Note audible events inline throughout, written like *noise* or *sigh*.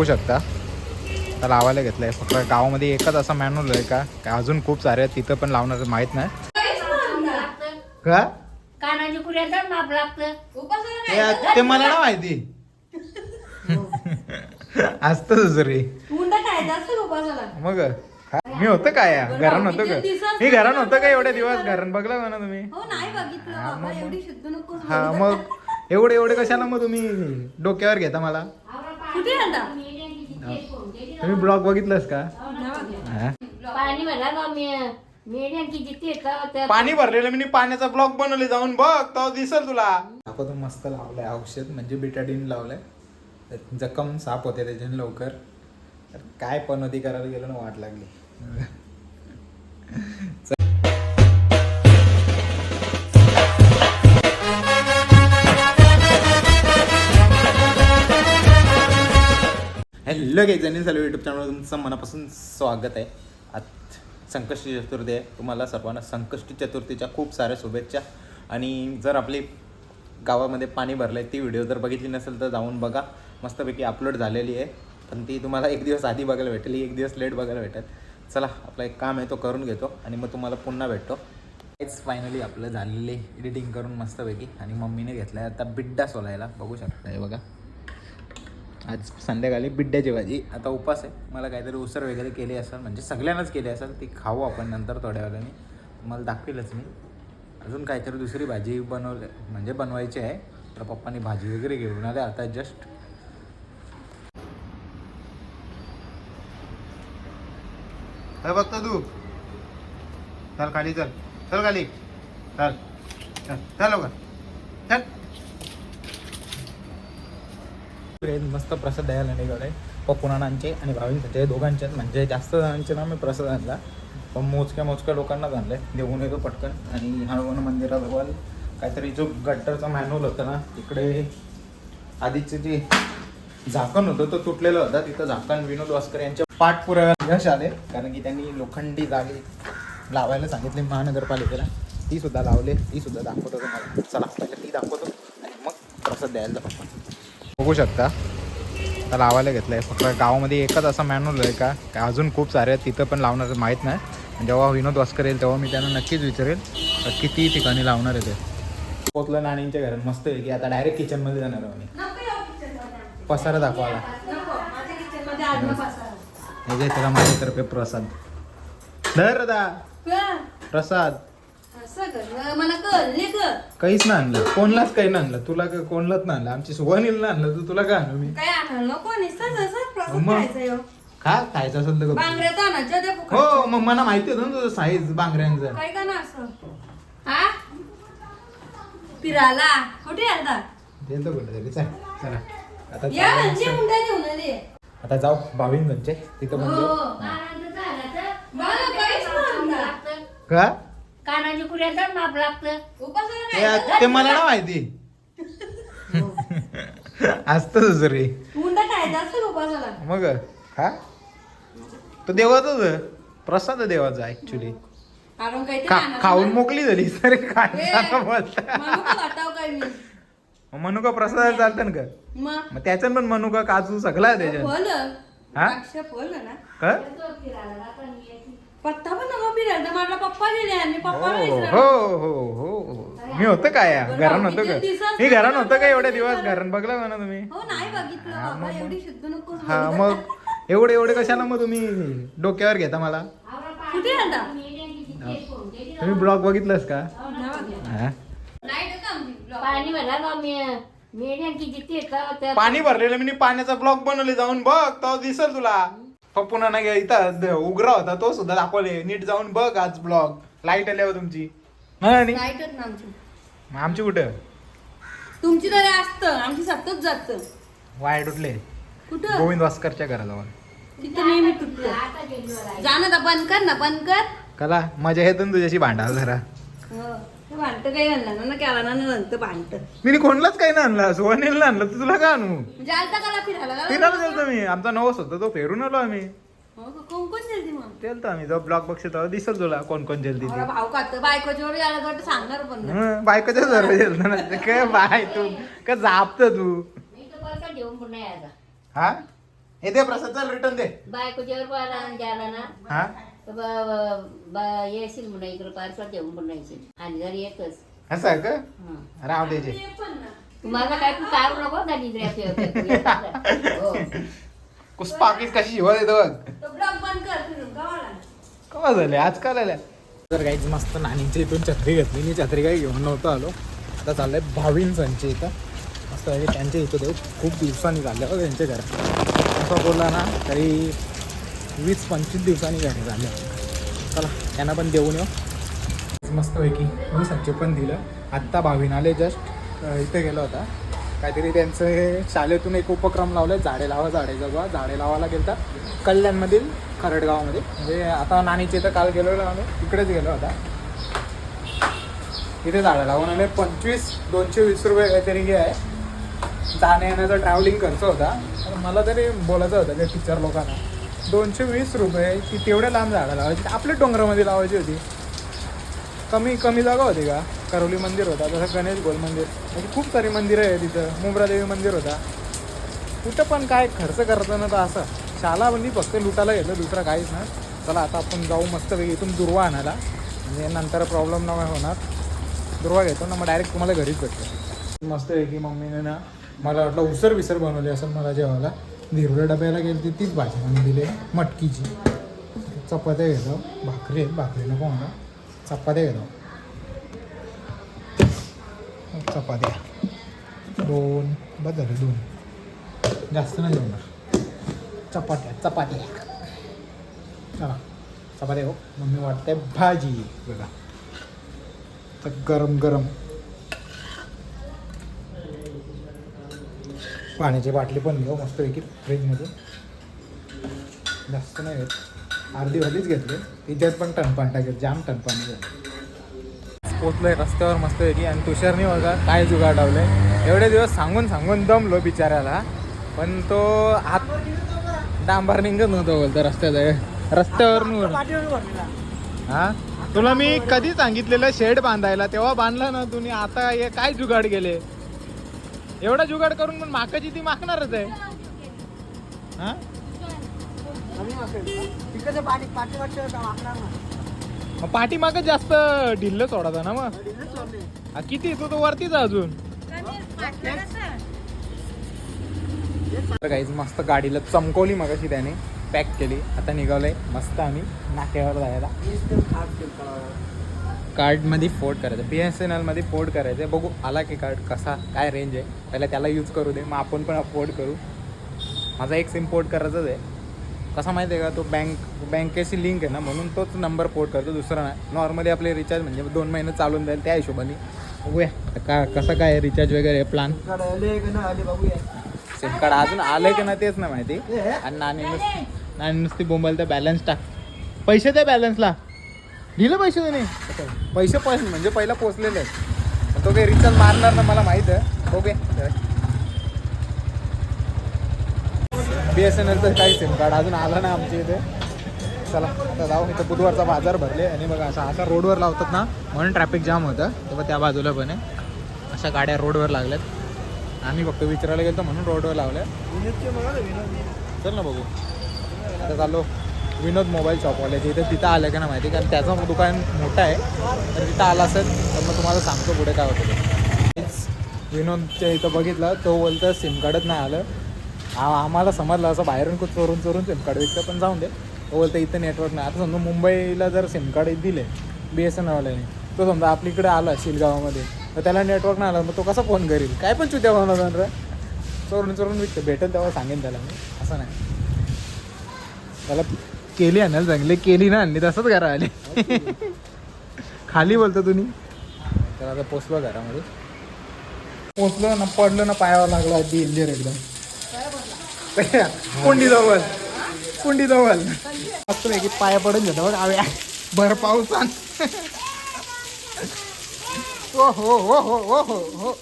बघू शकता. तर लावायला घेतलं आहे फक्त गावामध्ये एकच असा मॅन्युअल आहे का? का अजून खूप सारे आहेत तिथं पण लावणार माहीत नाही. का? कानाची कुऱ्याचा माप लागतं. ते- ते मला ना माहिती. असतं रे मग? मी होतं काय या? घरान होतं का? मी घरान होतं का एवढे दिवस घरान? बघला का ना तुम्ही? हो नाही बघितलं हा, बाबा मग- एवढी शुद्ध नको हा मग? एवढे एवढे कशाला मग तुम्ही डोक्यावर घेता मला? तुम्ही ब्लॉग बघितलंस का? हा? पाणी भरला का मी. जिथे पाणी भरलेलं मी पाण्याचा ब्लॉक बनवले जाऊन बघ तो दिसल तुला. दाखवतो मस्त लावलंय औषध म्हणजे बिटाडीन लावलंय. तर जखम साफ होते त्याच्याने लवकर. तर काय पनोती करायला गेलो ना वाट लागली. हॅलो काही जणी चालू यूट्यूब चॅनल तुमचं मनापासून स्वागत आहे. आज संकष्टी चतुर्थी आहे. तुम्हाला सर्वांना संकष्टी चतुर्थीच्या खूप साऱ्या शुभेच्छा. आणि जर आपली गावामध्ये पाणी भरलं आहे ती व्हिडिओ जर बघितली नसेल तर जाऊन बघा. मस्तपैकी अपलोड झालेली आहे. पण ती तुम्हाला एक दिवस आधी बघायला भेटेल एक दिवस लेट बघायला भेटेल. चला आपला एक काम आहे तो करून घेतो आणि मग तुम्हाला पुन्हा भेटतो. हेच फायनली आपलं झालेले एडिटिंग करून मस्तपैकी. आणि मम्मीने घेतलं आहे आता बिड्डा सोलायला. बघू शकता हे बघा. आज संध्याकाळी बिड्ड्याची भाजी. आता उपास आहे. मला काहीतरी उसर वगैरे केली असेल म्हणजे सगळ्यांनाच केली असेल ती खाऊ आपण नंतर थोड्या वेळाने मला दाखवेलच मी. अजून काहीतरी दुसरी भाजी बनवले म्हणजे बनवायची आहे. तर पप्पानी भाजी वगैरे घेऊन आले. आता जस्ट बघता तू चल खाली चल. चल खाली. चल. चल. चल लवकर चल प्रेम मस्त प्रसाद द्यायला निघाले पप्पुनानांचे आणि भाविकांचे दोघांचे. म्हणजे जास्त जणांचे ना मी प्रसाद आणला. पण मोजक्या मोजक्या लोकांनाच आहे देऊन येतो पटकन. आणि हनुमान मंदिराजवळ काहीतरी जो गट्टरचा मॅन्युअल होता ना तिकडे आधीचे जे झाकण होतं तो तुटलेलं होता. तिथं झाकण विनोद वास्कर यांच्या पाठपुराव्याला यश आले. कारण की त्यांनी लोखंडी जागे लावायला सांगितले महानगरपालिकेला. ती सुद्धा लावले. ती सुद्धा दाखवतो तुम्हाला. चला पहिलं ती दाखवतो. आणि मग प्रसाद द्यायला जातो बघू शकता. तर लावायला घेतलं आहे फक्त गावामध्ये एकच असा मॅन्युअल आहे का? का अजून खूप सारे आहेत तिथं पण लावणार माहीत नाही. जेव्हा विनोद वास्कर येईल तेव्हा मी त्यांना नक्कीच विचारेल किती ठिकाणी लावणार आहे ते. पोचलं नाणींच्या घरात. मस्त आहे की आता डायरेक्ट किचनमध्ये जाणार आम्ही. किचनमध्ये. पसारा दाखवायला. हे माझ्यातर्फे प्रसाद. धर का? प्रसाद. मला काहीच नाही आणलं. कोणलाच काही नाही आणलं. तुला काय कोणलाच नाही आणलं. आमची सुगवणीला नाही आणलं. तू तुला काय आणू मी? काय आणाल? नको मग. ह्यो. खा खायचं असेल तर त्या हो. मग मला माहिती होतं ना तुझं साईज बांगड्यांचं. काय का ना असं? हा? फिरायला? कुठे आता देतो कुठं तरी. चल चला. आता या म्हणजे. मुंड्या घेऊन आले आता जाऊ. तिथं हो. म्हणजे काहीच नाही आणलं. का? कानाची कुऱ्याचा माप लागतं. उपासाला ते मला ना माहिती असतं तुझं रे. मुंडा खायचा असतो उपासाला मग हा? तो देवाचाच. प्रसाद देवाचा ऍक्च्युली खाऊन. मोकली झाली. सर काय बोलता. मनुका वाटाव काय मी? मनुका प्रसाद चालतं ना का? मग? मग त्याच्यात पण मनुका काजू सगळं आहे त्याच्यात. फल हा? द्राक्ष फल ना. का पत्ता पण नको फिरायला माझा पप्पा गेले आणि हो पप्पाला हो विचारा. हो हो हो. मी होतं काय या? घरान होतं का? मी घरान होतं का एवढे दिवस घरान बघला का ना तुम्ही? हो नाही बघितलं हा, बाबा एवढी शुद्ध नको हा मग? एवढे एवढे कशाला मग तुम्ही डोक्यावर घेता मला? कुठे आणता तुम्ही ब्लॉग बघितलंस का? हा? पाणी भरला भरलेलं मी पाण्याचा ब्लॉक बनवले जाऊन बघ तो दिसल तुला. पप्पूना ना इथं द- उग्रा होता तो सुद्धा दाखवले. नीट जाऊन बघ आज ब्लॉग लाइट आल्यावर तुमची. हा आणि Lightच ना आमची. मग आमची कुठं? तुमची तरी असतं. आमची सतत जात. वायर उठले कुठं? गोविंद वास्करच्या घराजवळ. तिथं नेहमी तुटतं. जा ना आता बंद कर ना बंद कर. कला मजा येतं ना तुझ्याशी भांडायला जरा. हो. ते भांडतं काही आणलं ना केला ना नंतर भांडतं. मी कोणलाच काही नाही आणला. सोनेल आणलं. तर तुला आणू? म्हणजे आलता का फिरायला? का? फिरायला गेलतो मी. आमचा नवस होता तो. फेरून आलो आम्ही. हो का? कोण कोण गेलती मग? गेलतो आम्ही. जो ब्लॉग बघतो तेव्हा दिसल तुला कोण कोण मला भाऊ खात बायकोच्या वर यायला तर सांगणार पण नाही. ती बायकोच्या जेलतो ना काय बाय तू? का जापत तू? मी तर बरं का घेऊन पुन्हा यायचा. हा? हे दे प्रसाद चल रिटर्न दे. बायको ना हा? तर ब- ब- ब- येशील म्हणा इकडे पार्सल जेवण पण येशील आणि येतच असं आहे का? हं. राव द्यायचे तुम्हाला काय तू काढू नको निद्रा *laughs* हो. कुस कशी देतो बघ. तो ब्लॉग बंद कर फिरून गावाला कवा झाले? आजकाल आल्या तर काहीच मस्त नानींच्या इथून छत्री घेतली. मी छत्री काही घेऊन नव्हतो आलो. आता चाललंय भाविन संचे इथं. मस्त आहे त्यांच्या इथं देऊ. खूप दिवसांनी झाले हो त्यांच्या घरात. असं बोलला ना तरी वीस पंचवीस दिवसांनी घरी झाले. चला त्यांना पण देऊन येऊ. मस्तपैकी मी संचे पण दिलं. आत्ता भावीन आले जस्ट इथे गेलो होता. काहीतरी त्यांचं हे शाळेतून एक उपक्रम लावलं. झाडे लावा झाडे जगवा. झाडे लावायला गेलता कल्याणमधील खरडगावामध्ये. म्हणजे आता नानीचे इथं काल गेलो आम्ही. तिकडेच गेलो होता. इथे झाडं लावून आले. पंचवीस दोनशे वीस रुपये काहीतरी हे आहे. जाण्या येण्याचा ट्रॅव्हलिंग खर्च होता. तर मला तरी बोलायचं होतं त्या टीचर लोकांना. दोनशे वीस रुपये ती तेवढ्या लांब झाडं लावायची. आपल्या डोंगरामध्ये लावायची होती. कमी कमी जागा होती का? करवली मंदिर होता तसं गणेश गोल मंदिर. म्हणजे खूप सारी मंदिरं आहे तिथं. मुंब्रादेवी मंदिर होता. कुठं पण काय खर्च करताना तर असं. शाला म्हणजे फक्त लुटायला घेतलं दुसरं काहीच ना चला आता आपण जाऊ मस्तपैकी इथून दुर्वा आणायला. म्हणजे नंतर प्रॉब्लेम नाही होणार. दुर्वा घेतो ना मग डायरेक्ट तुम्हाला घरीच भेटतो. मस्तपैकी मम्मीने ना मला वाटलं उसर विसर बनवली असं मला जेवायला. धिरवड्या डब्याला गेली ती तीच भाजी म्हणून दिली. मटकीची. चपात्या घेतो. भाकरी भाकरी नको म्हणा. चपात्या घेतो. चपात्या. दोन. बस झाले दोन. जास्त नाही जेवणार चपात्या चपात्या. चला चपात्या हो. मम्मी वाटते भाजी. बघा. तर गरम गरम पाण्याची बाटली पण घेऊ मस्तपैकी फ्रीजमध्ये. जास्त नाही घेत. अर्धी वालीच घेतली. तिच्यात पण टनपान टाकेल जाम टनपाणी घेतलं पोचलोय रस्त्यावर मस्तपैकी आणि तुषारने बघा काय जुगाड लावलंय. एवढे दिवस सांगून सांगून दमलो बिचाऱ्याला. पण तो आत डांबार निघत नव्हतं बोलतो रस्त्यात रस्त्यावर हा? तुला मी कधी सांगितलेलं शेड बांधायला तेव्हा बांधला ना तुम्ही. आता हे काय जुगाड गेले एवढा जुगाड करून पण माकाची ती मागणारच आहे. हा? मग पाठीमागं जास्त ढिल्ल सोडायचा ना मग? हा, किती तू? तो वरतीच आहे अजून. काहीच मस्त गाडीला चमकवली मगाशी त्याने. पॅक केली. आता निघालोय. मस्त आम्ही नाक्यावर जायला. कार्डमध्ये फोड करायचं. बी एस एन एलमध्ये फोड करायचं. बघू आला की कार्ड कसा काय रेंज आहे. पहिला त्याला यूज करू दे. मग आपण पण अफोर्ड करू. माझा एक सिम पोर्ट करायचंच आहे. कसा माहिती आहे का? तो बँक बँकेशी लिंक आहे ना म्हणून तोच नंबर पोर्ट करतो. दुसरा नाही. नॉर्मली आपले रिचार्ज म्हणजे दोन महिने चालून जाईल त्या हिशोबाने. बघूया. का कसं काय रिचार्ज वगैरे प्लॅन सिम कार्ड अजून आलं की ना तेच नाही माहिती. आणि नाणी नुसती नाणी नुसती बोंबाल तर बॅलन्स टाक. पैसे द्या बॅलन्सला दिलं पैसे त्याने? पैसे पण म्हणजे पहिला पोचलेले. आहेत तो काही रिचार्ज मारणार ना मला माहीत आहे. ओके. बी एस एन एलचं काही सिम कार्ड अजून आलं ना आमच्या इथे. चला आता जाऊ. इथं बुधवारचा बाजार भरले. आणि बघा असा असा रोडवर लावतात ना म्हणून ट्रॅफिक जाम होतं. तेव्हा त्या बाजूला पण आहे. अशा गाड्या रोडवर लागल्यात. आम्ही फक्त विचारायला गेलो म्हणून रोडवर लावल्या चल ना बघू. आता चाललो. विनोद मोबाईल शॉपवाल्याचे इथे तिथं आलं का ना माहिती कारण त्याचं दुकान मोठं आहे. तर तिथं आला असेल तर मग तुम्हाला सांगतो पुढे काय होतं विनोदच्या इथं बघितलं तो बोलतं सिम कार्डच नाही आलं. आम्हाला समजलं असं बाहेरून खूप चोरून चोरून सिम कार्ड विकतं पण जाऊन दे. तो बोलतं इथं नेटवर्क नाही. आता समजा मुंबईला जर सिम कार्ड दिले बी एस एन एलवाल्याने तो समजा आपलीकडे आला शिलगावामध्ये तर त्याला नेटवर्क नाही आलं मग तो कसा फोन करील? काय पण चुत्या बनवणार रे चोरून चोरून विकतं भेटेल तेव्हा सांगेन त्याला मी असं नाही. त्याला केली आणायला चांगली केली ना आणली तसंच घरा आली. खाली बोलतो तुम्ही. तर आता पोचलो घरामध्ये. पोचलो ना पडलो ना पायावर लागला इंजिर एकदम कुंडी जवळ कुंडी जवळ मस्त पैकी पाया पडून घेतो बघ आव्या. भर पावसान ओ हो हो हो हो हो हो.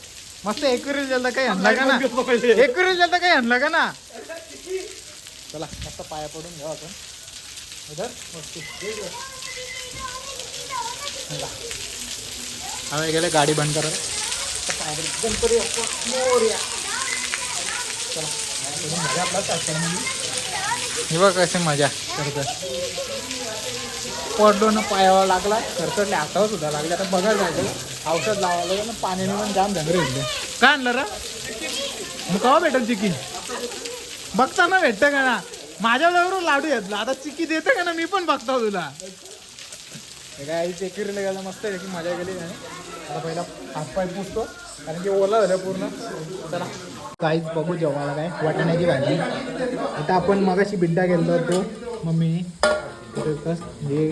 मस्त एकुरी जलता काही आणला का ना? *laughs* एकुरी जलता काही आणला का ना? चला मस्त पाया पडून घ्या आपण. मस्ती आम्ही गेले गाडी बंद करा गणपती मोरया चला आपला हे बघ कशी मजा. करत पडलो ना पायावर लागला खरचडले हातावर सुद्धा लागले. आता बघायला जायचं औषध लावायला लागलं ना पाण्याने पण जाम धंदरे घेतले काय आणलं रा? मग केव्हा भेटेल चिकी बघताना भेटतं का ना? माझ्या बरोबर लाडू घेतला आता चिकी देते का ना मी पण बघतो तुला. हे काय चेकिरीला गेला मस्त आहे की मजा गेली नाही. आता पहिला हातपाय पुसतो कारण की ओला झालं पूर्ण. चला. काहीच बघू जेवायला काय वाटाण्याची भाजी. आता आपण मगाशी बिड्डा गेलो होतो मम्मीने. हे.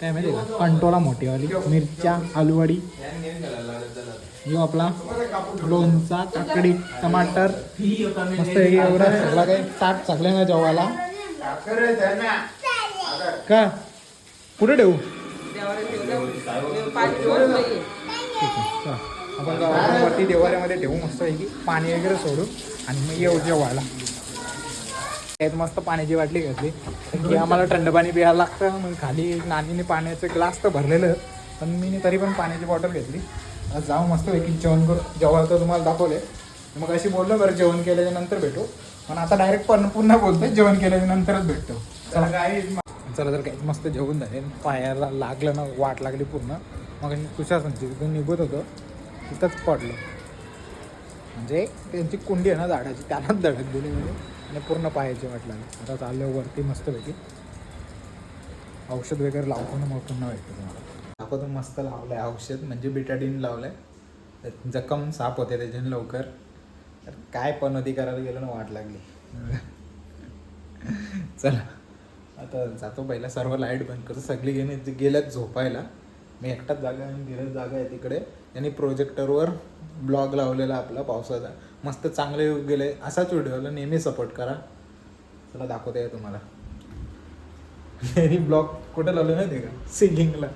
काय माहिती आहे का? कंटोला मोठीवाली मिरच्या आलूवडी. यो आपला लोणचा काकडी टमाटर. मस्त एवढा सगळा काही ताट चाकले ना जेवायला. का? कुठे ठेवू? ठीक आहे आपण गावाच्या देवाऱ्यामध्ये ठेवू मस्त पाणी वगैरे सोडू आणि मग येऊ जेवायला. त्यात मस्त पाण्याची बाटली घेतली. की आम्हाला थंड पाणी प्यायला लागतं. मग खाली नानीने पाण्याचं ग्लास तर भरलेलं. पण मी तरी पण पाण्याची बॉटल घेतली. जाऊ मस्त पैकी जेवण करू. जेव्हा तर तुम्हाला दाखवले. मग अशी बोललो बरं जेवण केल्याच्यानंतर भेटू. पण आता डायरेक्ट पण पुन्हा बोलतो जेवण केल्याच्या नंतरच भेटतो. चला. काय चला तर काही मस्त जेवण झाले. पायाला लागलं ना वाट लागली पूर्ण. मग तुषार संची तिथून निघत होतो. तिथंच पडलो. म्हणजे त्यांची कुंडी आहे ना झाडाची त्यालाच धडक दिली म्हणजे आणि पूर्ण पाहायचे वाटलं आता चालल्यावरती वरती मस्तपैकी औषध वगैरे लावतो मग पुन्हा भेटतो तुम्हाला. दाखवतो मस्त लावलं आहे औषध म्हणजे बिटाडीन लावलं आहे जखम साफ होते त्याच्याने लवकर. तर काय पनोती करायला गेलो ना वाट लागली. *laughs* चला. आता जातो पहिला सर्व लाइट बंद करतो. सगळी गेले गेल्यात झोपायला. मी एकटाच जागा आहे आणि धीरज जागा आहे तिकडे. त्यांनी प्रोजेक्टरवर ब्लॉग लावलेला आपला पावसाचा. मस्त चांगले गेले. असाच व्हिडिओला नेहमी सपोर्ट करा. चला दाखवते तुम्हाला. त्यांनी ब्लॉग कुठे लावले माहिती आहे का? सिंगिंगला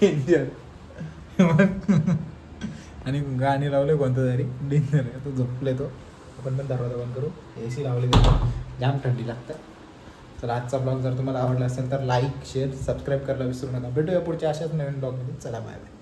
डेंजर आणि गाणी लावले कोणतं तरी. डेंजर आहे. तो झोपले तो आपण पण दरवाजा बंद करू. ए सी लावले जाम थंडी लागतं. तर आजचा ब्लॉग जर तुम्हाला आवडला असेल तर लाईक शेअर सबस्क्राईब करायला विसरू नका. भेटूया पुढच्या अशाच नवीन ब्लॉगमध्ये. चला बाय बाय